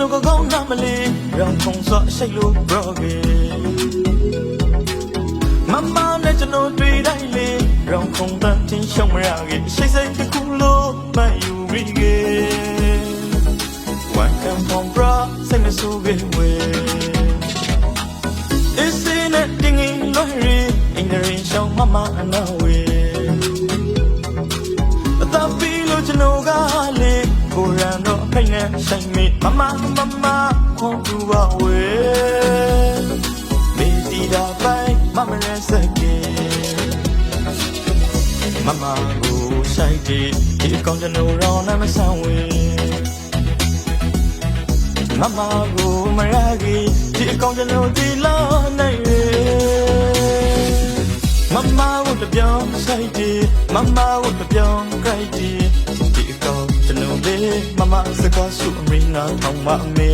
တော်ကကောင်းနာမလေးရောင်ခုံစောရှိတ်လို့ဘရော့ကေမမနဲ့ကျွန်တော်တွေ့တိုင်းလေးရောင်ခုံတန်းချင်းရှုံမရကေရှိတ်စိတ်တစ်ခုလို့မယူရီကေ One come from bra စိတ်မဆိုးကေဝေ Is in a dinging lorry in the rain show mama and away နေဆိုင်မေမမမမခွန်သူပါဝေမေတီတာပိုင်မမရစကေမမကိုဆိုင်တီဒီကောင်ကျွန်တော်ရောင်းနေမဆောင်ဝေမမကိုမရကြီးဒီကောင်ကျွန်တော်ဒီလာနိုင်ရေမမဝတ်တပြောင်းဆိုင်တီမမဝတ်တပြောင်းကြိုက်တီဒီကောကျွန်တော်လေး မမစကားစုအမင်းနာထောင်မအမေ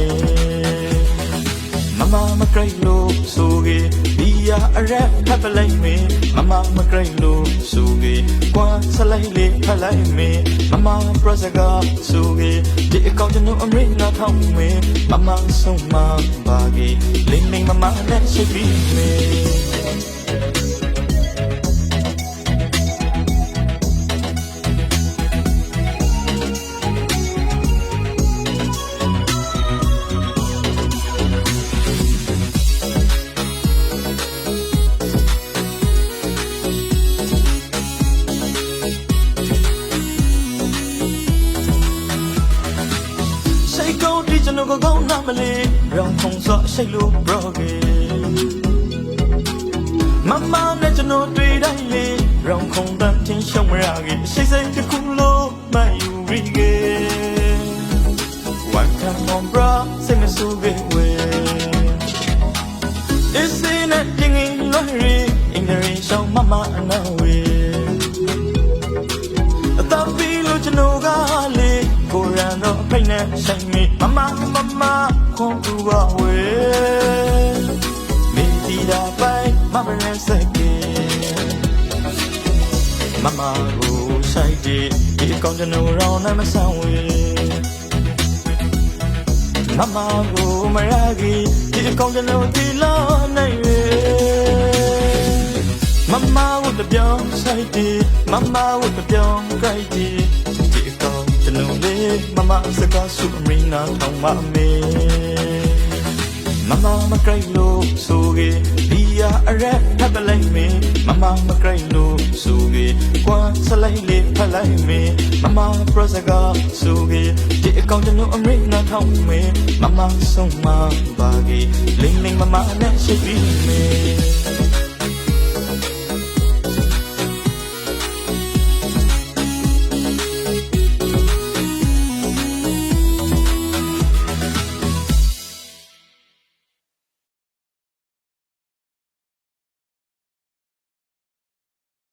မမမကြိုက်လို့ဆိုကေဒီရအရက်ခပ်ပလိုက်မေမမမကြိုက်လို့ဆိုကေကွာဆလိုက်လေဖလိုက်မေမမပရစကားဆိုကေဒီအကောကျွန်တော်အမင်းနာထောင်မေမမဆုံးမပါကေလင်းလင်းမမနဲ့ရှိပြီးမေ ကောင်းဒီကျွန်တော်ကကောင်းနာမလေးရောင်ခုံစောရှိတ်လို့ဘရော့ကေမမနဲ့ကျွန်တော်တွေ့တိုင်းလေးရောင်ခုံတန်းချင်းရှုံမရကေရှိတ်စိတ်တစ်ခုလို့မယူရီကေ One come on bro စိတ်မဆိုးကေဝေ Is in a dinging lorry in the rain show mama and away နေဆိုင်မီမမမမခွန်သူပါဝေမေတီတာပိုင်မမရစကေမမကိုဆိုင်တီဒီကောင်ကျွန်တော်ရောင်းနေမဆောင်ဝေမမကိုမရကြီးဒီကောင်ကျွန်တော်ဒီလာနိုင်ဝေမမဝတ်တပြောင်းဆိုင်တီမမဝတ်တပြောင်းကြိုက်တီဒီကောင်ကျွန်တော်လေး မမစကားစုအမင်းနာထောင်မအမေမမမကြိုက်လို့ဆိုကေဒီရအရက်ထပ်ပလိုက်မေမမမကြိုက်လို့ဆိုကေကွာဆလိုက်လေဖက်လိုက်မေမမပရစကားဆိုကေဒီအကောင်ကျွန်တော်အမင်းနာထောင်မေမမဆုံးမပါကေလိမ့်လိမ့်မမနဲ့ရှိပြီးမေ